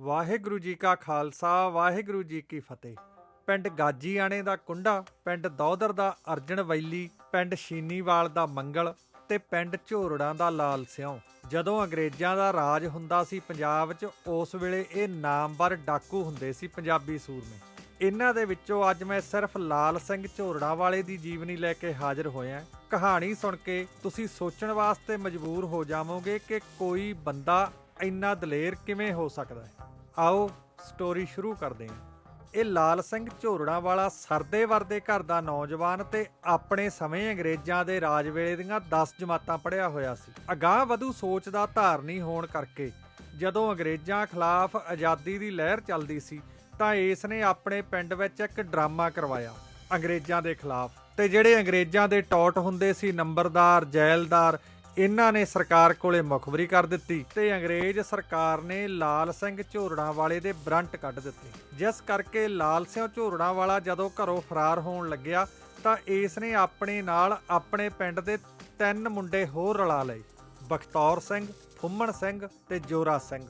ਵਾਹਿਗੁਰੂ ਜੀ ਕਾ ਖਾਲਸਾ, ਵਾਹਿਗੁਰੂ ਜੀ ਕੀ ਫਤਿਹ। ਪਿੰਡ ਗਾਜੀਆਣੇ ਦਾ ਕੁੰਡਾ, ਪਿੰਡ ਦੌਦਰ ਦਾ ਅਰਜਨ ਵੈਲੀ, ਪਿੰਡ ਸ਼ੀਨੀਵਾਲ ਦਾ ਮੰਗਲ ਤੇ ਪਿੰਡ ਝੋਰੜਾਂ ਦਾ ਲਾਲ ਸਿਉ। ਜਦੋਂ ਅੰਗਰੇਜ਼ਾਂ ਦਾ ਰਾਜ ਹੁੰਦਾ ਸੀ ਪੰਜਾਬ 'ਚ, ਉਸ ਵੇਲੇ ਇਹ ਨਾਮਵਰ ਡਾਕੂ ਹੁੰਦੇ ਸੀ ਪੰਜਾਬੀ ਸੂਰਮੇ। ਇਹਨਾਂ ਦੇ ਵਿੱਚੋਂ ਅੱਜ ਮੈਂ ਸਿਰਫ ਲਾਲ ਸਿੰਘ ਝੋਰੜਾਂ ਵਾਲੇ ਦੀ ਜੀਵਨੀ ਲੈ ਕੇ ਹਾਜ਼ਰ ਹੋਇਆ। ਕਹਾਣੀ ਸੁਣ ਕੇ ਤੁਸੀਂ ਸੋਚਣ ਵਾਸਤੇ ਮਜਬੂਰ ਹੋ ਜਾਵੋਗੇ ਕਿ ਕੋਈ ਬੰਦਾ ਇੰਨਾ ਦਲੇਰ ਕਿਵੇਂ ਹੋ ਸਕਦਾ ਹੈ। ਆਓ ਸਟੋਰੀ ਸ਼ੁਰੂ ਕਰਦੇ ਹਾਂ। ਇਹ ਲਾਲ ਸਿੰਘ ਝੋਰੜਾਂ ਵਾਲਾ ਸਰਦੇ ਵਰਦੇ ਘਰ ਦਾ ਨੌਜਵਾਨ ਤੇ ਆਪਣੇ ਸਮੇਂ ਅੰਗਰੇਜ਼ਾਂ ਦੇ ਰਾਜ ਵੇਲੇ ਦੀਆਂ 10 ਜਮਾਤਾਂ ਪੜ੍ਹਿਆ ਹੋਇਆ ਸੀ। ਅਗਾਹ ਵਧੂ ਸੋਚ ਦਾ ਧਾਰਨੀ ਹੋਣ ਕਰਕੇ ਜਦੋਂ ਅੰਗਰੇਜ਼ਾਂ ਖਿਲਾਫ ਆਜ਼ਾਦੀ ਦੀ ਲਹਿਰ ਚੱਲਦੀ ਸੀ ਤਾਂ ਇਸ ਨੇ ਆਪਣੇ ਪਿੰਡ ਵਿੱਚ ਇੱਕ ਡਰਾਮਾ ਕਰਵਾਇਆ ਅੰਗਰੇਜ਼ਾਂ ਦੇ ਖਿਲਾਫ। ਤੇ ਜਿਹੜੇ ਅੰਗਰੇਜ਼ਾਂ ਦੇ ਟੌਟ ਹੁੰਦੇ ਸੀ ਨੰਬਰਦਾਰ, ਜੈਲਦਾਰ ਇਹਨਾਂ ਨੇ ਸਰਕਾਰ ਕੋਲੇ ਮੁਖਬਰੀ ਕਰ ਦਿੱਤੀ ਤੇ ਅੰਗਰੇਜ਼ ਸਰਕਾਰ ਨੇ ਲਾਲ ਸਿੰਘ ਝੋਰੜਾਂ ਵਾਲੇ ਦੇ ਬਰੰਟ ਕੱਢ ਦਿੱਤੇ। ਜਿਸ ਕਰਕੇ ਲਾਲ ਸਿੰਘ ਝੋਰੜਾਂ ਵਾਲਾ ਜਦੋਂ ਘਰੋਂ ਫਰਾਰ ਹੋਣ ਲੱਗਿਆ ਤਾਂ ਇਸ ਨੇ ਆਪਣੇ ਨਾਲ ਆਪਣੇ ਪਿੰਡ ਦੇ ਤਿੰਨ ਮੁੰਡੇ ਹੋਰ ਰਲਾ ਲਏ, ਬਖਤੌਰ ਸਿੰਘ, ਫੁੰਮਣ ਸਿੰਘ ਤੇ ਜੋਰਾ ਸਿੰਘ।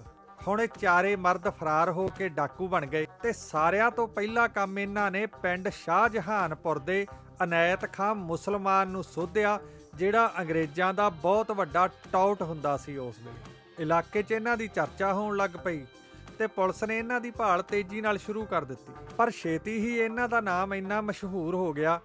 ਹੁਣ ਇਹ ਚਾਰੇ ਮਰਦ ਫਰਾਰ ਹੋ ਕੇ ਡਾਕੂ ਬਣ ਗਏ ਤੇ ਸਾਰਿਆਂ ਤੋਂ ਪਹਿਲਾ ਕੰਮ ਇਹਨਾਂ ਨੇ ਪਿੰਡ ਸ਼ਾਹਜਹਾਨਪੁਰ ਦੇ ਅਨਾਇਤ ਖਾਂ ਮੁਸਲਮਾਨ ਨੂੰ ਸੋਧਿਆ, ਜਿਹੜਾ ਅੰਗਰੇਜ਼ਾਂ ਦਾ ਬਹੁਤ ਵੱਡਾ ਟਾਊਟ ਹੁੰਦਾ ਸੀ ਉਸ ਵੇਲੇ। ਇਲਾਕੇ 'ਚ ਇਹਨਾਂ ਦੀ ਚਰਚਾ ਹੋਣ ਲੱਗ ਪਈ ਤੇ ਪੁਲਿਸ ਨੇ ਇਹਨਾਂ ਦੀ ਭਾਲ ਤੇਜ਼ੀ ਨਾਲ ਸ਼ੁਰੂ ਕਰ ਦਿੱਤੀ। ਪਰ ਛੇਤੀ ਹੀ ਇਹਨਾਂ ਦਾ ਨਾਮ ਇੰਨਾ ਮਸ਼ਹੂਰ ਹੋ ਗਿਆ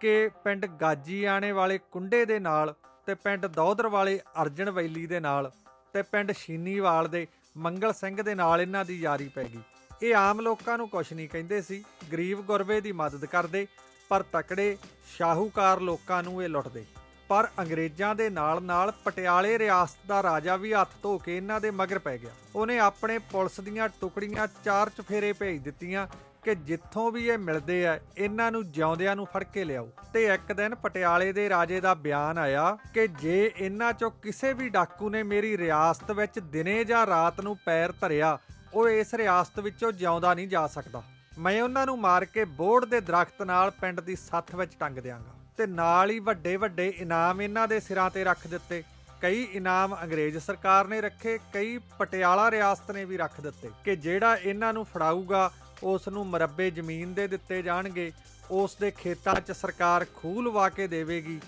ਕਿ ਪਿੰਡ ਗਾਜੀਆਣੇ ਵਾਲੇ ਕੁੰਡੇ ਦੇ ਨਾਲ ਤੇ ਪਿੰਡ ਦੌਦਰ ਵਾਲੇ ਅਰਜਨ ਵੈਲੀ ਦੇ ਨਾਲ ਤੇ ਪਿੰਡ ਸ਼ੀਨੀਵਾਲ ਦੇ ਮੰਗਲ ਸਿੰਘ ਦੇ ਨਾਲ ਇਹਨਾਂ ਦੀ ਯਾਰੀ ਪੈ ਗਈ। ਇਹ ਆਮ ਲੋਕਾਂ ਨੂੰ ਕੁਝ ਨਹੀਂ ਕਹਿੰਦੇ ਸੀ, ਗਰੀਬ ਗੁਰਬੇ ਦੀ ਮਦਦ ਕਰਦੇ ਪਰ ਤਕੜੇ ਸ਼ਾਹੂਕਾਰ ਲੋਕਾਂ ਨੂੰ ਇਹ ਲੁੱਟਦੇ। ਪਰ ਅੰਗਰੇਜ਼ਾਂ ਦੇ ਨਾਲ-ਨਾਲ ਪਟਿਆਲੇ ਰਿਆਸਤ ਦਾ ਰਾਜਾ ਵੀ ਹੱਥ ਧੋ ਕੇ ਇਹਨਾਂ ਦੇ ਮਗਰ ਪੈ ਗਿਆ। ਉਹਨੇ ਆਪਣੇ ਪੁਲਿਸ ਦੀਆਂ ਟੁਕੜੀਆਂ ਚਾਰ ਚਫੇਰੇ ਭੇਜ ਦਿੱਤੀਆਂ ਕਿ ਜਿੱਥੋਂ ਵੀ ਇਹ ਮਿਲਦੇ ਆ, ਇਹਨਾਂ ਨੂੰ ਜਿਉਂਦਿਆਂ ਨੂੰ ਫੜ ਕੇ ਲਿਆਓ। ਤੇ ਇੱਕ ਦਿਨ ਪਟਿਆਲੇ ਦੇ ਰਾਜੇ ਦਾ ਬਿਆਨ ਆਇਆ ਕਿ ਜੇ ਇਹਨਾਂ ਚੋਂ ਕਿਸੇ ਵੀ ਡਾਕੂ ਨੇ ਮੇਰੀ ਰਿਆਸਤ ਵਿੱਚ ਦਿਨੇ ਜਾਂ ਰਾਤ ਨੂੰ ਪੈਰ ਧਰਿਆ, ਉਹ ਇਸ ਰਿਆਸਤ ਵਿੱਚੋਂ ਜਿਉਂਦਾ ਨਹੀਂ ਜਾ ਸਕਦਾ। ਮੈਂ ਉਹਨਾਂ ਨੂੰ ਮਾਰ ਕੇ ਬੋੜ ਦੇ ਦਰਖਤ ਨਾਲ ਪਿੰਡ ਦੀ ਸੱਥ ਵਿੱਚ ਟੰਗ ਦਿਆਂਗਾ। ਤੇ ਨਾਲ ਹੀ ਵੱਡੇ ਵੱਡੇ ਇਨਾਮ ਇਹਨਾਂ ਦੇ ਸਿਰਾਂ ਤੇ ਰੱਖ ਦਿੱਤੇ। ਕਈ ਇਨਾਮ ਅੰਗਰੇਜ਼ ਸਰਕਾਰ ਨੇ ਰੱਖੇ, ਕਈ ਪਟਿਆਲਾ ਰਿਆਸਤ ਨੇ ਵੀ ਰੱਖ ਦਿੱਤੇ ਕਿ ਜਿਹੜਾ ਇਹਨਾਂ ਨੂੰ ਫੜਾਊਗਾ ਉਸ ਨੂੰ ਮਰੱਬੇ ਜ਼ਮੀਨ ਦੇ ਦਿੱਤੇ ਜਾਣਗੇ ਉਸ ਦੇ ਖੇਤਾਂ 'ਚ ਸਰਕਾਰ ਖੂਹ ਲਵਾ ਕੇ ਦੇਵੇਗੀ,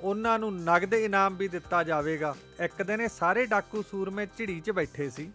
ਉਹਨਾਂ ਨੂੰ ਨਗਦ ਇਨਾਮ ਵੀ ਦਿੱਤਾ ਜਾਵੇਗਾ। ਇੱਕ ਦਿਨ ਇਹ ਸਾਰੇ ਡਾਕੂ ਸੂਰਮੇ ਝਿੜੀ 'ਚ ਬੈਠੇ ਸੀ।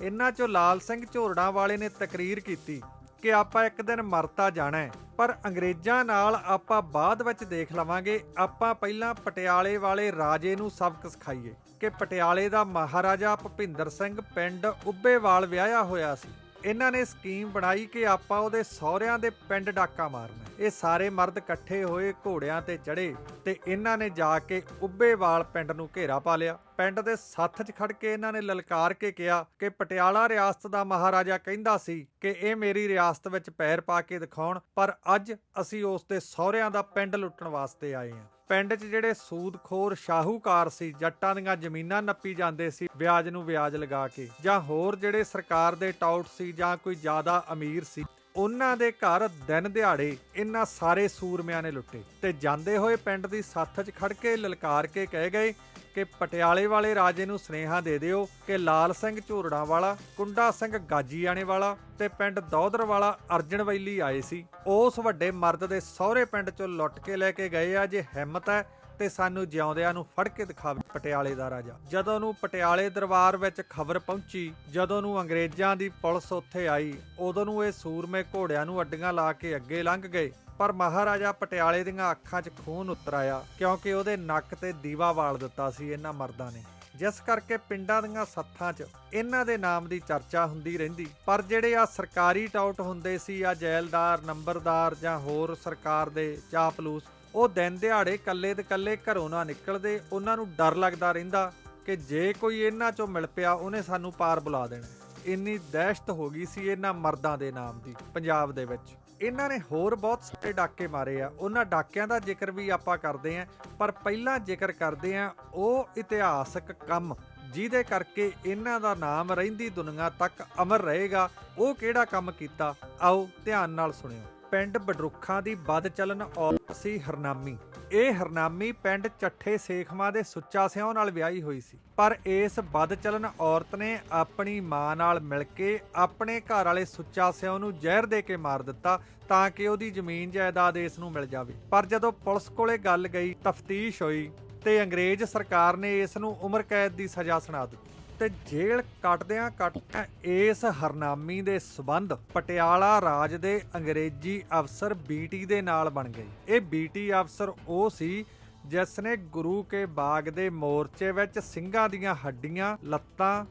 ਇਹਨਾਂ 'ਚੋਂ ਲਾਲ ਸਿੰਘ ਝੋਰੜਾਂ ਵਾਲੇ ਨੇ ਤਕਰੀਰ ਕੀਤੀ। ਕਿ ਆਪਾਂ ਇੱਕ ਦਿਨ ਮਰਤਾ ਜਾਣਾ ਹੈ, ਪਰ ਅੰਗਰੇਜ਼ਾਂ ਨਾਲ ਆਪਾਂ ਬਾਅਦ ਵਿੱਚ ਦੇਖ ਲਵਾਂਗੇ, ਆਪਾਂ ਪਹਿਲਾਂ ਪਟਿਆਲੇ ਵਾਲੇ ਰਾਜੇ ਨੂੰ ਸਬਕ ਸਿਖਾਈਏ ਕਿ ਪਟਿਆਲੇ ਦਾ ਮਹਾਰਾਜਾ ਭੁਪਿੰਦਰ ਸਿੰਘ ਪਿੰਡ ਉੱਬੇਵਾਲ ਵਿਆਹਿਆ ਹੋਇਆ ਸੀ। ਇਹਨਾਂ ਨੇ ਸਕੀਮ ਬਣਾਈ ਕਿ ਆਪਾਂ ਉਹਦੇ ਸਹੁਰਿਆਂ ਦੇ ਪਿੰਡ ਡਾਕਾ ਮਾਰਨਾ। ਇਹ ਸਾਰੇ ਮਰਦ ਇਕੱਠੇ ਹੋਏ ਘੋੜਿਆਂ ਤੇ ਚੜੇ ਤੇ ਇਹਨਾਂ ਨੇ ਜਾ ਕੇ ਉੱਬੇਵਾਲ ਪਿੰਡ ਨੂੰ ਘੇਰਾ ਪਾ ਲਿਆ। ਪਿੰਡ ਦੇ ਸੱਥ 'ਚ ਖੜ ਕੇ ਇਹਨਾਂ ਨੇ ਲਲਕਾਰ ਕੇ ਕਿਹਾ ਕਿ ਪਟਿਆਲਾ ਰਿਆਸਤ ਦਾ ਮਹਾਰਾਜਾ ਕਹਿੰਦਾ ਸੀ ਕਿ ਇਹ ਮੇਰੀ ਰਿਆਸਤ ਵਿੱਚ ਪੈਰ ਪਾ ਕੇ ਦਿਖਾਉਣ, ਪਰ ਅੱਜ ਅਸੀਂ ਉਸ ਦੇ ਸਹੁਰਿਆਂ ਦਾ ਪਿੰਡ ਲੁੱਟਣ ਵਾਸਤੇ ਆਏ ਹਾਂ। ਪਿੰਡ 'ਚ ਜਿਹੜੇ ਸੂਦਖੋਰ ਸ਼ਾਹੂਕਾਰ ਸੀ, ਜੱਟਾਂ ਦੀਆਂ ਜ਼ਮੀਨਾਂ ਨੱਪੀ ਜਾਂਦੇ ਸੀ, ਵਿਆਜ ਨੂੰ ਵਿਆਜ ਲਗਾ ਕੇ। ਜਾਂ ਹੋਰ ਜਿਹੜੇ ਸਰਕਾਰ ਦੇ ਟਾਊਟ ਸੀ ਜਾਂ ਕੋਈ ਜ਼ਿਆਦਾ ਅਮੀਰ ਸੀ, ਉਹਨਾਂ ਦੇ ਘਰ ਦਿਨ ਦਿਹਾੜੇ ਇਹਨਾਂ ਸਾਰੇ ਸੂਰਮਿਆਂ ਨੇ ਲੁੱਟੇ। ਤੇ ਜਾਂਦੇ ਹੋਏ ਪਿੰਡ ਦੀ ਸੱਥ 'ਚ ਖੜ ਕੇ, ਲਲਕਾਰ ਕੇ ਕਹਿ ਗਏ ਕਿ ਪਟਿਆਲੇ ਵਾਲੇ ਰਾਜੇ ਨੂੰ ਸੁਨੇਹਾ ਦੇ ਦਿਓ ਕਿ ਲਾਲ ਸਿੰਘ ਝੋਰੜਾਂ ਵਾਲਾ, ਕੁੰਡਾ ਸਿੰਘ ਗਾਜੀਆਣੇ ਵਾਲਾ ਤੇ ਪਿੰਡ ਦੌਦਰ ਵਾਲਾ ਅਰਜਨ ਵੈਲੀ ਆਏ ਸੀ। ਉਸ ਵੱਡੇ ਮਰਦ ਦੇ ਸਹੁਰੇ ਪਿੰਡ ਚੋਂ ਲੁੱਟ ਕੇ ਲੈ ਕੇ ਗਏ ਆ, ਜੇ ਹਿੰਮਤ ਹੈ ਤੇ ਸਾਨੂੰ ਜਿਉਂਦਿਆਂ ਨੂੰ ਫੜ ਕੇ ਦਿਖਾਵੇ ਪਟਿਆਲੇ ਦਾ ਰਾਜਾ। ਜਦੋਂ ਨੂੰ ਪਟਿਆਲੇ ਦਰਬਾਰ ਵਿੱਚ ਖਬਰ ਪਹੁੰਚੀ, ਜਦੋਂ ਨੂੰ ਅੰਗਰੇਜ਼ਾਂ ਦੀ ਪੁਲਿਸ ਉੱਥੇ ਆਈ, ਉਦੋਂ ਨੂੰ ਇਹ ਸੂਰਮੇ ਘੋੜਿਆਂ ਨੂੰ ਅੱਡੀਆਂ ਲਾ ਕੇ ਅੱਗੇ ਲੰਘ ਗਏ। ਪਰ ਮਹਾਰਾਜਾ ਪਟਿਆਲੇ ਦੀਆਂ ਅੱਖਾਂ 'ਚ ਖੂਨ ਉਤਰ ਆਇਆ, ਕਿਉਂਕਿ ਉਹਦੇ ਨੱਕ ਤੇ ਦੀਵਾ ਵਾਲ ਦਿੱਤਾ ਸੀ ਇਹਨਾਂ ਮਰਦਾਂ ਨੇ। ਜਿਸ ਕਰਕੇ ਪਿੰਡਾਂ ਦੀਆਂ ਸੱਥਾਂ 'ਚ ਇਹਨਾਂ ਦੇ ਨਾਮ ਦੀ ਚਰਚਾ ਹੁੰਦੀ ਰਹਿੰਦੀ। ਪਰ ਜਿਹੜੇ ਆ ਸਰਕਾਰੀ ਟਾਊਟ ਹੁੰਦੇ ਸੀ ਆ ਜੈਲਦਾਰ, ਨੰਬਰਦਾਰ ਜਾਂ ਹੋਰ ਸਰਕਾਰ ਦੇ ਚਾਪਲੂਸ ਉਹ ਦਿਨ ਦਿਹਾੜੇ ਕੱਲੇ ਦੇ ਕੱਲੇ ਘਰੋਂ ਨਾ ਨਿਕਲਦੇ, ਉਹਨਾਂ ਨੂੰ ਡਰ ਲੱਗਦਾ ਰਹਿੰਦਾ ਕਿ ਜੇ ਕੋਈ ਇਹਨਾਂ 'ਚੋਂ ਮਿਲ ਪਿਆ, ਉਹਨੇ ਸਾਨੂੰ ਪਾਰ ਬੁਲਾ ਦੇਣਾ। ਇੰਨੀ ਦਹਿਸ਼ਤ ਹੋ ਗਈ ਸੀ ਇਹਨਾਂ ਮਰਦਾਂ ਦੇ ਨਾਮ ਦੀ, ਪੰਜਾਬ ਦੇ ਵਿੱਚ। ਇਹਨਾਂ ਨੇ ਹੋਰ ਬਹੁਤ ਸਾਰੇ ਡਾਕੇ ਮਾਰੇ ਆ। ਉਹਨਾਂ ਡਾਕਿਆਂ ਦਾ ਜ਼ਿਕਰ ਵੀ ਆਪਾਂ ਕਰਦੇ ਆਂ ਪਰ ਪਹਿਲਾਂ ਜ਼ਿਕਰ ਕਰਦੇ ਆਂ ਉਹ ਇਤਿਹਾਸਕ ਕੰਮ, ਜਿਹਦੇ ਕਰਕੇ ਇਹਨਾਂ ਦਾ ਨਾਮ ਰਹਿੰਦੀ ਦੁਨੀਆ ਤੱਕ ਅਮਰ ਰਹੇਗਾ। ਉਹ ਕਿਹੜਾ ਕੰਮ ਕੀਤਾ? ਆਓ ਧਿਆਨ ਨਾਲ ਸੁਣਿਓ। ਪਿੰਡ ਬਡਰੁੱਖਾਂ ਦੀ ਵੱਧ ਚੱਲਣ ਔਰਤ ਸੀ ਹਰਨਾਮੀ। ਇਹ ਹਰਨਾਮੀ ਪਿੰਡ ਚੱਠੇ ਸੇਖਵਾਂ ਦੇ ਸੁੱਚਾ ਸਿਉਂ ਨਾਲ ਵਿਆਹੀ ਹੋਈ ਸੀ। ਪਰ ਇਸ ਬਦ ਚੱਲਣ ਔਰਤ ਨੇ ਆਪਣੀ ਮਾਂ ਨਾਲ ਮਿਲ ਕੇ ਆਪਣੇ ਘਰ ਵਾਲੇ ਸੁੱਚਾ ਸਿਉਂ ਨੂੰ ਜ਼ਹਿਰ ਦੇ ਕੇ ਮਾਰ ਦਿੱਤਾ ਤਾਂ ਕਿ ਉਹਦੀ ਜ਼ਮੀਨ ਜਾਇਦਾਦ ਇਸ ਨੂੰ ਮਿਲ ਜਾਵੇ। ਪਰ ਜਦੋਂ ਪੁਲਿਸ ਕੋਲੇ ਗੱਲ ਗਈ, ਤਫਤੀਸ਼ ਹੋਈ ਤੇ ਅੰਗਰੇਜ਼ ਸਰਕਾਰ ਨੇ ਇਸ ਨੂੰ ਉਮਰ ਕੈਦ ਦੀ ਸਜ਼ਾ ਸੁਣਾ ਦਿੱਤੀ। ਤੇ ਜੇਲ੍ਹ ਕੱਟਦਿਆਂ ਕੱਟਦਿਆਂ ਇਸ ਹਰਨਾਮੀ ਦੇ ਸਬੰਧ ਪਟਿਆਲਾ ਰਾਜ ਦੇ ਅੰਗਰੇਜ਼ੀ ਅਫਸਰ ਬੀਟੀ ਦੇ ਨਾਲ ਬਣ ਗਏ। ਇਹ ਬੀਟੀ ਅਫਸਰ ਉਹ ਸੀ ਜਿਸ ਨੇ ਗੁਰੂ ਕੇ ਬਾਗ ਦੇ ਮੋਰਚੇ ਵਿੱਚ ਸਿੰਘਾਂ ਦੀਆਂ ਹੱਡੀਆਂ, ਲੱਤਾਂ,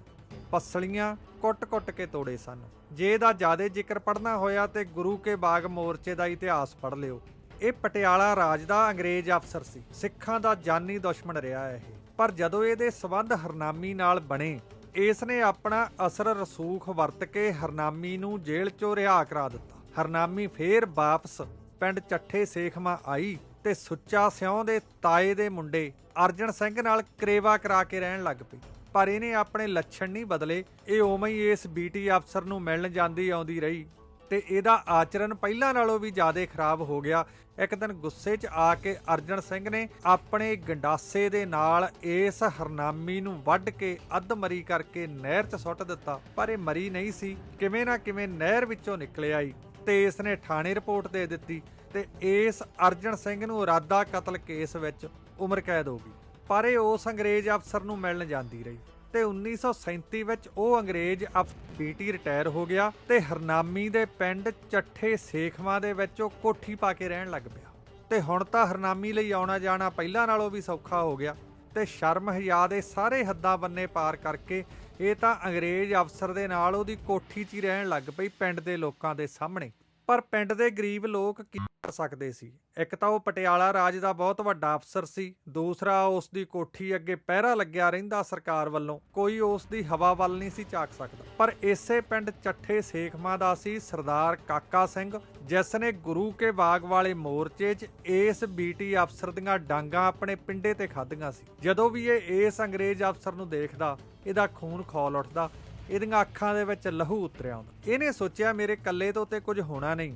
ਪਸਲੀਆਂ ਕੁੱਟ-ਕੁੱਟ ਕੇ ਤੋੜੇ ਸਨ। ਜੇ ਦਾ ਜ਼ਿਆਦਾ ਜ਼ਿਕਰ ਪੜਨਾ ਹੋਇਆ ਤੇ ਗੁਰੂ ਕੇ ਬਾਗ ਮੋਰਚੇ ਦਾ ਇਤਿਹਾਸ ਪੜ ਲਿਓ। ਇਹ ਪਟਿਆਲਾ ਰਾਜ ਦਾ ਅੰਗਰੇਜ਼ ਅਫਸਰ ਸੀ। ਸਿੱਖਾਂ ਦਾ ਜਾਨੀ ਦੁਸ਼ਮਣ ਰਿਹਾ ਇਹ। ਪਰ ਜਦੋਂ ਇਹਦੇ ਸਬੰਧ ਹਰਨਾਮੀ ਨਾਲ ਬਣੇ ਇਸ ਨੇ ਆਪਣਾ ਅਸਰ ਰਸੂਖ ਵਰਤ ਕੇ ਹਰਨਾਮੀ ਨੂੰ ਜੇਲ੍ਹ ਚੋਂ ਰਿਹਾ ਕਰਾ ਦਿੱਤਾ। ਹਰਨਾਮੀ ਫੇਰ ਵਾਪਸ ਪਿੰਡ ਚੱਠੇ ਸੇਖਮਾ ਆਈ ਤੇ ਸੁੱਚਾ ਸਿਉਂ ਦੇ ਤਾਏ ਦੇ ਮੁੰਡੇ ਅਰਜਨ ਸਿੰਘ ਨਾਲ ਕਰੇਵਾ ਕਰਾ ਕੇ ਰਹਿਣ ਲੱਗ ਪਈ। ਪਰ ਇਹਨੇ ਆਪਣੇ ਲੱਛਣ ਨਹੀਂ ਬਦਲੇ, ਇਹ ਉਵੇਂ ਹੀ ਇਸ ਬੀਟੀ ਅਫਸਰ ਨੂੰ ਮਿਲਣ ਜਾਂਦੀ ਆਉਂਦੀ ਰਹੀ। ਤੇ ਇਹਦਾ ਆਚਰਣ ਪਹਿਲਾਂ ਨਾਲੋਂ ਵੀ ਜ਼ਿਆਦਾ ਖਰਾਬ ਹੋ ਗਿਆ। ਇੱਕ ਦਿਨ ਗੁੱਸੇ 'ਚ ਆ ਕੇ ਅਰਜਨ ਸਿੰਘ ਨੇ ਆਪਣੇ ਗੰਡਾਸੇ ਦੇ ਨਾਲ ਇਸ ਹਰਨਾਮੀ ਨੂੰ ਵੱਢ ਕੇ ਅੱਧ ਮਰੀ ਕਰਕੇ ਨਹਿਰ 'ਚ ਸੁੱਟ ਦਿੱਤਾ। ਪਰ ਇਹ ਮਰੀ ਨਹੀਂ ਸੀ। ਕਿਵੇਂ ਨਾ ਕਿਵੇਂ ਨਹਿਰ ਵਿੱਚੋਂ ਨਿਕਲਿਆ ਆਈ ਤੇ ਇਸ ਨੇ ਥਾਣੇ ਰਿਪੋਰਟ ਦੇ ਦਿੱਤੀ ਤੇ ਇਸ ਅਰਜਨ ਸਿੰਘ ਨੂੰ ਇਰਾਦਾ ਕਤਲ ਕੇਸ ਵਿੱਚ ਉਮਰ ਕੈਦ ਹੋ ਗਈ। ਪਰ ਇਹ ਉਸ ਅੰਗਰੇਜ਼ ਅਫਸਰ ਨੂੰ ਮਿਲਣ ਜਾਂਦੀ ਰਹੀ। ਤੇ 1937 ਵਿੱਚ ਉਹ ਅੰਗਰੇਜ਼ ਅਫ ਬੀਟੀ ਰਿਟਾਇਰ ਹੋ ਗਿਆ ਤੇ ਹਰਨਾਮੀ ਦੇ ਪਿੰਡ ਚੱਠੇ ਸੇਖਵਾਂ ਦੇ ਵਿੱਚ ਉਹ ਕੋਠੀ ਪਾ ਕੇ ਰਹਿਣ ਲੱਗ ਪਿਆ। ਤੇ ਹੁਣ ਤਾਂ ਹਰਨਾਮੀ ਲਈ ਆਉਣਾ ਜਾਣਾ ਪਹਿਲਾਂ ਨਾਲੋਂ ਵੀ ਸੌਖਾ ਹੋ ਗਿਆ ਤੇ ਸ਼ਰਮ ਹਿਆ ਦੇ ਸਾਰੇ ਹੱਦਾਂ ਬੰਨੇ ਪਾਰ ਕਰਕੇ ਇਹ ਤਾਂ ਅੰਗਰੇਜ਼ ਅਫਸਰ ਦੇ ਨਾਲ ਉਹਦੀ ਕੋਠੀ 'ਚ ਹੀ ਰਹਿਣ ਲੱਗ ਪਈ ਪਿੰਡ ਦੇ ਲੋਕਾਂ ਦੇ ਸਾਹਮਣੇ। ਪਰ ਪਿੰਡ ਦੇ ਗਰੀਬ ਲੋਕ ਕੀ ਕਰ ਸਕਦੇ ਸੀ? ਇੱਕ ਤਾਂ ਉਹ ਪਟਿਆਲਾ ਰਾਜ ਦਾ ਬਹੁਤ ਵੱਡਾ ਅਫਸਰ ਸੀ, ਦੂਸਰਾ ਉਸ ਦੀ ਕੋਠੀ ਅੱਗੇ ਪਹਿਰਾ ਲੱਗਿਆ ਰਹਿੰਦਾ ਸਰਕਾਰ ਵੱਲੋਂ, ਕੋਈ ਉਸ ਦੀ ਹਵਾ ਵੱਲ ਨਹੀਂ ਸੀ ਝਾਕ ਸਕਦਾ। ਪਰ ਇਸੇ ਪਿੰਡ ਚੱਠੇ ਸੇਖਮਾ ਦਾ ਸੀ ਸਰਦਾਰ ਕਾਕਾ ਸਿੰਘ, ਜਿਸ ਨੇ ਗੁਰੂ ਕੇ ਬਾਗ ਵਾਲੇ ਮੋਰਚੇ 'ਚ ਇਸ ਬੀਟੀ ਅਫਸਰ ਦੀਆਂ ਡਾਂਗਾ ਆਪਣੇ ਪਿੰਡੇ ਤੇ ਖਾਧੀਆਂ ਸੀ। ਜਦੋਂ ਵੀ ਇਹ ਇਸ ਅੰਗਰੇਜ਼ ਅਫਸਰ ਨੂੰ ਦੇਖਦਾ, ਇਹਦਾ ਖੂਨ ਖੌਲ ਉੱਠਦਾ ਇਹਦੀਆਂ ਅੱਖਾਂ ਦੇ ਵਿੱਚ ਲਹੂ ਉਤਰਿਆ ਆਉਂਦਾ ਇਹਨੇ ਸੋਚਿਆ ਮੇਰੇ ਕੱਲੇ ਤੋਂ ਤੇ ਕੁਝ ਹੋਣਾ ਨਹੀਂ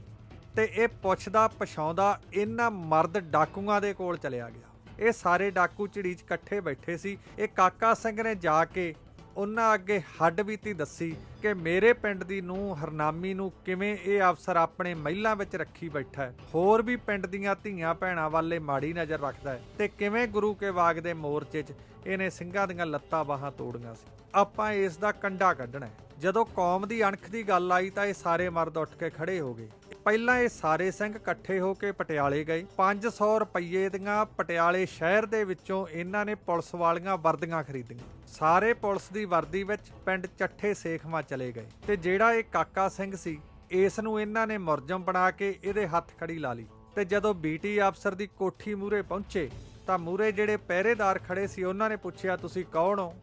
ਤੇ ਇਹ ਪੁੱਛਦਾ ਪਛਾਉਂਦਾ ਇਹਨਾਂ ਮਰਦ ਡਾਕੂਆਂ ਦੇ ਕੋਲ ਚਲਿਆ ਗਿਆ। ਇਹ ਸਾਰੇ ਡਾਕੂ ਝਿੜੀ 'ਚ ਇਕੱਠੇ ਬੈਠੇ ਸੀ। ਇਹ ਕਾਕਾ ਸਿੰਘ ਨੇ ਜਾ ਕੇ ਉਹਨਾਂ ਅੱਗੇ ਹੱਡ ਬੀਤੀ ਦੱਸੀ ਕਿ ਮੇਰੇ ਪਿੰਡ ਦੀ ਨੂੰ ਹਰਨਾਮੀ ਨੂੰ ਕਿਵੇਂ ਇਹ ਅਫਸਰ ਆਪਣੇ ਮਹਿਲਾਂ ਵਿੱਚ ਰੱਖੀ ਬੈਠਾ ਹੈ। ਹੋਰ ਵੀ ਪਿੰਡ ਦੀਆਂ ਧੀਆਂ ਭੈਣਾਂ ਵੱਲੇ ਮਾੜੀ ਨਜ਼ਰ ਰੱਖਦਾ ਹੈ ਤੇ ਕਿਵੇਂ ਗੁਰੂ ਕੇ ਬਾਗ ਦੇ ਮੋਰਚੇ 'ਚ ਇਹਨੇ ਸਿੰਘਾਂ ਦੀਆਂ ਲੱਤਾਂ ਬਾਹਾਂ ਤੋੜੀਆਂ ਸੀ। ਆਪਾਂ ਇਸ ਦਾ ਕੰਡਾ ਕੱਢਣਾ ਜਦੋਂ ਕੌਮ ਦੀ ਅਣਖ ਦੀ ਗੱਲ ਆਈ ਤਾਂ ਇਹ ਸਾਰੇ ਮਰਦ ਉੱਠ ਕੇ ਖੜੇ ਹੋ ਗਏ। ਪਹਿਲਾਂ ਇਹ ਸਾਰੇ ਸਿੰਘ ਇਕੱਠੇ ਹੋ ਕੇ ਪਟਿਆਲੇ ਗਏ। 500 ਰੁਪਏ ਦੀਆਂ ਪਟਿਆਲੇ ਸ਼ਹਿਰ ਦੇ ਵਿੱਚੋਂ ਇਹਨਾਂ ਨੇ ਪੁਲਿਸ ਵਾਲੀਆਂ ਵਰਦੀਆਂ ਖਰੀਦੀਆਂ। ਸਾਰੇ ਪੁਲਿਸ ਦੀ ਵਰਦੀ ਵਿੱਚ ਪਿੰਡ ਚੱਠੇ ਸੇਖਵਾਂ ਚਲੇ ਗਏ ਤੇ ਜਿਹੜਾ ਇਹ ਕਾਕਾ ਸਿੰਘ ਸੀ, ਇਸ ਨੂੰ ਇਹਨਾਂ ਨੇ ਮੁਰਜਮ ਬਣਾ ਕੇ ਇਹਦੇ ਹੱਥ ਖੜੀ ਲਾ ਲਈ ਤੇ ਜਦੋਂ ਬੀਟੀ ਅਫਸਰ ਦੀ ਕੋਠੀ ਮੂਰੇ ਪਹੁੰਚੇ, ਤਾਂ ਮੂਰੇ ਜਿਹੜੇ ਪਹਿਰੇਦਾਰ ਖੜੇ ਸੀ, ਉਹਨਾਂ ਨੇ ਪੁੱਛਿਆ, ਤੁਸੀਂ ਕੌਣ ਹੋ?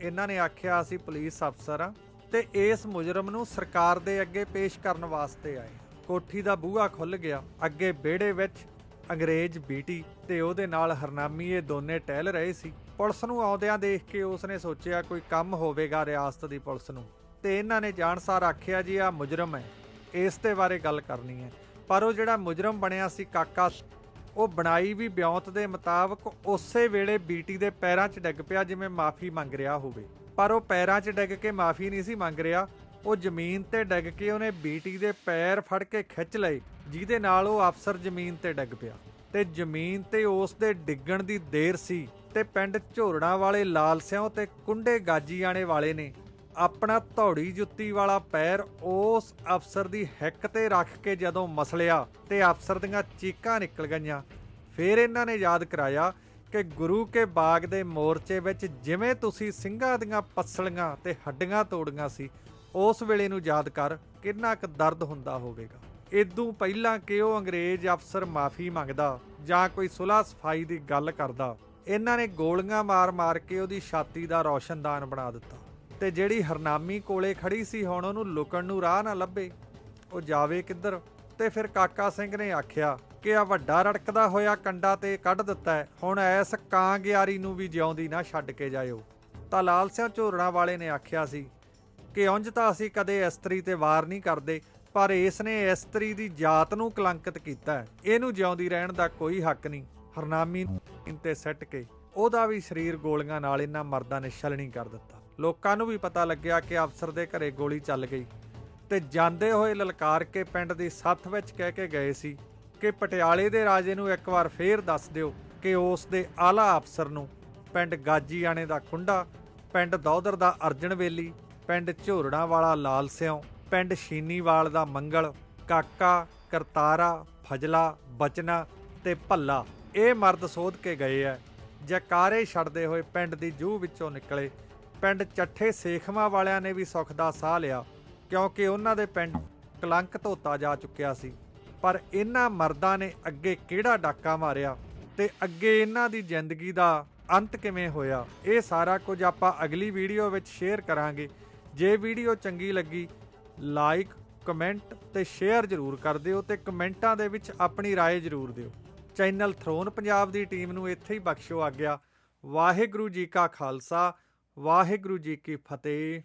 ਇਹਨਾਂ ਨੇ ਆਖਿਆ, ਅਸੀਂ ਪੁਲਿਸ ਅਫਸਰ ਆ ਤੇ ਇਸ ਮੁਜਰਮ ਨੂੰ ਸਰਕਾਰ ਦੇ ਅੱਗੇ ਪੇਸ਼ ਕਰਨ ਵਾਸਤੇ ਆਏ। ਕੋਠੀ ਦਾ ਬੂਹਾ ਖੁੱਲ ਗਿਆ। ਅੱਗੇ ਵਿਹੜੇ ਵਿੱਚ ਅੰਗਰੇਜ਼ ਬੀਟੀ ਤੇ ਉਹਦੇ ਨਾਲ ਹਰਨਾਮੀ ਇਹ ਦੋਨੇ ਟਹਿਲ ਰਹੇ ਸੀ। ਪੁਲਿਸ ਨੂੰ ਆਉਂਦਿਆਂ ਦੇਖ ਕੇ ਉਸਨੇ ਸੋਚਿਆ, ਕੋਈ ਕੰਮ ਹੋਵੇਗਾ ਰਿਆਸਤ ਦੀ ਪੁਲਿਸ ਨੂੰ। ਤੇ ਇਹਨਾਂ ਨੇ ਜਾਣਸਾਰ ਆਖਿਆ, ਜੀ ਆ ਮੁਜਰਮ ਹੈ, ਇਸ ਤੇ ਬਾਰੇ ਗੱਲ ਕਰਨੀ ਹੈ। ਪਰ ਉਹ ਜਿਹੜਾ ਮੁਜਰਮ ਬਣਿਆ ਸੀ ਕਾਕਾ, ਉਹ ਬਣਾਈ ਵੀ ਬਿਉਂਤ ਦੇ ਮੁਤਾਬਕ ਉਸੇ ਵੇਲੇ ਬੀਟੀ ਦੇ ਪੈਰਾਂ 'ਚ ਡਿੱਗ ਪਿਆ, ਜਿਵੇਂ ਮਾਫੀ ਮੰਗ ਰਿਹਾ ਹੋਵੇ। ਪਰ ਉਹ ਪੈਰਾਂ 'ਚ ਡਿੱਗ ਕੇ ਮਾਫੀ ਨਹੀਂ ਸੀ ਮੰਗ ਰਿਹਾ ਉਹ ਜ਼ਮੀਨ ਤੇ ਡਿੱਗ ਕੇ ਉਹਨੇ ਬੀਟੀ ਦੇ ਪੈਰ ਫੜ ਕੇ ਖਿੱਚ ਲਏ, ਜਿਹਦੇ ਨਾਲ ਉਹ ਅਫਸਰ ਜ਼ਮੀਨ ਤੇ ਡਿੱਗ ਪਿਆ। ਤੇ ਜ਼ਮੀਨ ਤੇ ਉਸ ਦੇ ਡਿੱਗਣ ਦੀ ਦੇਰ ਸੀ ਤੇ ਪਿੰਡ ਝੋਰੜਾਂ ਵਾਲੇ ਲਾਲ ਸਿਉਂ ਤੇ ਕੁੰਡੇ ਗਾਜੀ ਆਣੇ ਵਾਲੇ ਨੇ ਆਪਣਾ ਧੌੜੀ ਜੁੱਤੀ ਵਾਲਾ ਪੈਰ ਉਸ ਅਫਸਰ ਦੀ ਹਿੱਕ ਤੇ ਰੱਖ ਕੇ ਜਦੋਂ ਮਸਲਿਆ ਤੇ ਅਫਸਰ ਦੀਆਂ ਚੀਕਾਂ ਨਿਕਲ ਗਈਆਂ। ਫਿਰ ਇਹਨਾਂ ਨੇ ਯਾਦ ਕਰਾਇਆ ਕਿ ਗੁਰੂ ਕੇ ਬਾਗ ਦੇ ਮੋਰਚੇ ਵਿੱਚ ਜਿਵੇਂ ਤੁਸੀਂ ਸਿੰਘਾਂ ਦੀਆਂ ਪਸਲੀਆਂ ਤੇ ਹੱਡੀਆਂ ਤੋੜੀਆਂ ਸੀ ਉਸ ਵੇਲੇ ਨੂੰ ਯਾਦ ਕਰ ਕਿੰਨਾ ਕੁ ਦਰਦ ਹੁੰਦਾ ਹੋਵੇਗਾ। ਇਦੋਂ ਪਹਿਲਾਂ ਕਿ ਉਹ ਅੰਗਰੇਜ਼ ਅਫਸਰ ਮਾਫੀ ਮੰਗਦਾ ਜਾਂ ਕੋਈ ਸੁਲ੍ਹਾ ਸਫ਼ਾਈ ਦੀ ਗੱਲ ਕਰਦਾ, ਇਹਨਾਂ ਨੇ ਗੋਲੀਆਂ ਮਾਰ-ਮਾਰ ਕੇ ਉਹਦੀ ਛਾਤੀ ਦਾ ਰੌਸ਼ਨਦਾਨ ਬਣਾ ਦਿੱਤਾ ਤੇ ਜਿਹੜੀ ਹਰਨਾਮੀ ਕੋਲੇ ਖੜੀ ਸੀ ਹੁਣ ਉਹਨੂੰ ਲੁਕਣ ਨੂੰ ਰਾਹ ਨਾ ਲੱਭੇ। ਉਹ ਜਾਵੇ ਕਿੱਧਰ ਤੇ ਫਿਰ ਕਾਕਾ ਸਿੰਘ ਨੇ ਆਖਿਆ ਕਿ ਆ ਵੱਡਾ ਰੜਕਦਾ ਹੋਇਆ ਕੰਡਾ ਤੇ ਕੱਢ ਦਿੱਤਾ ਹੈ, ਹੁਣ ਐਸ ਕਾਂ ਗਿਆਰੀ ਨੂੰ ਵੀ ਜਿਉਂਦੀ ਨਾ ਛੱਡ ਕੇ ਜਾਇਓ। ਤਾਂ ਲਾਲ ਸਿੰਘ ਝੋਰਣਾ ਵਾਲੇ ਨੇ ਆਖਿਆ ਸੀ ਕਿ ਉਂਝ ਤਾਂ ਅਸੀਂ ਕਦੇ ਇਸਤਰੀ ਤੇ ਵਾਰ ਨਹੀਂ ਕਰਦੇ, ਪਰ ਇਸ ਨੇ ਇਸਤਰੀ ਦੀ ਜਾਤ ਨੂੰ ਕਲੰਕਿਤ ਕੀਤਾ ਹੈ। ਇਹਨੂੰ ਜਿਉਂਦੀ ਰਹਿਣ ਦਾ ਕੋਈ ਹੱਕ ਨਹੀਂ। ਹਰਨਾਮੀ ਤੇ ਸੱਟ ਕੇ ਉਹਦਾ ਵੀ ਸਰੀਰ ਗੋਲੀਆਂ ਨਾਲ ਇਹਨਾਂ ਮਰਦਾਂ ਨੇ ਛਲਣੀ ਕਰ ਦਿੱਤਾ। ਲੋਕਾਂ ਨੂੰ ਵੀ ਪਤਾ ਲੱਗਿਆ ਕਿ ਅਫਸਰ ਦੇ ਘਰੇ ਗੋਲੀ ਚੱਲ ਗਈ ਤੇ ਜਾਂਦੇ ਹੋਏ ਲਲਕਾਰ ਕੇ ਪਿੰਡ ਦੀ ਸੱਥ ਵਿੱਚ ਕਹਿ ਕੇ ਗਏ ਸੀ ਕਿ ਪਟਿਆਲੇ ਦੇ ਰਾਜੇ ਨੂੰ ਇੱਕ ਵਾਰ ਫੇਰ ਦੱਸ ਦਿਓ ਕਿ ਉਸ ਦੇ ਆਲਾ ਅਫਸਰ ਨੂੰ ਪਿੰਡ ਗਾਜੀਆਣੇ ਦਾ ਕੁੰਡਾ ਪਿੰਡ ਦੌਦਰ ਦਾ ਅਰਜਨ ਵੇਲੀ ਪਿੰਡ ਝੋਰੜਾਂ ਵਾਲਾ ਲਾਲ ਸਿਉ ਪਿੰਡ ਸ਼ੀਨੀਵਾਲ ਦਾ ਮੰਗਲ, ਕਾਕਾ, ਕਰਤਾਰਾ, ਫਜਲਾ, ਬਚਨਾ ਤੇ ਭੱਲਾ ਇਹ ਮਰਦ ਸੋਧ ਕੇ ਗਏ ਐ। ਜਕਾਰੇ ਛੱਡਦੇ ਹੋਏ ਪਿੰਡ ਦੀ ਜੂਹ ਵਿੱਚੋਂ ਨਿਕਲੇ। ਪਿੰਡ ਚੱਠੇ ਸੇਖਵਾਂ ਵਾਲਿਆਂ ਨੇ ਵੀ ਸੁੱਖ ਦਾ ਸਾਹ ਲਿਆ, ਕਿਉਂਕਿ ਉਹਨਾਂ ਦੇ ਪਿੰਡ ਕਲੰਕ ਧੋਤਾ ਜਾ ਚੁੱਕਿਆ ਸੀ। ਪਰ ਇਹਨਾਂ ਮਰਦਾਂ ਨੇ ਅੱਗੇ ਕਿਹੜਾ ਡਾਕਾ ਮਾਰਿਆ ਤੇ ਅੱਗੇ ਇਹਨਾਂ ਦੀ ਜ਼ਿੰਦਗੀ ਦਾ ਅੰਤ ਕਿਵੇਂ ਹੋਇਆ, ਇਹ ਸਾਰਾ ਕੁਝ ਆਪਾਂ ਅਗਲੀ ਵੀਡੀਓ ਵਿੱਚ ਸ਼ੇਅਰ ਕਰਾਂਗੇ। ਜੇ ਵੀਡੀਓ ਚੰਗੀ ਲੱਗੀ ਲਾਈਕ ਕਮੈਂਟ ਤੇ ਸ਼ੇਅਰ ਜ਼ਰੂਰ ਕਰ ਦਿਓ ਤੇ ਕਮੈਂਟਾਂ ਦੇ ਵਿੱਚ ਆਪਣੀ رائے ਜ਼ਰੂਰ ਦਿਓ ਚੈਨਲ ਥਰੋਨ ਪੰਜਾਬ ਦੀ ਟੀਮ ਨੂੰ ਇੱਥੇ ਹੀ ਬਖਸ਼ੋ ਆਗਿਆ ਵਾਹਿਗੁਰੂ ਜੀ ਕਾ ਖਾਲਸਾ ਵਾਹਿਗੁਰੂ ਜੀ ਕੀ ਫਤਿਹ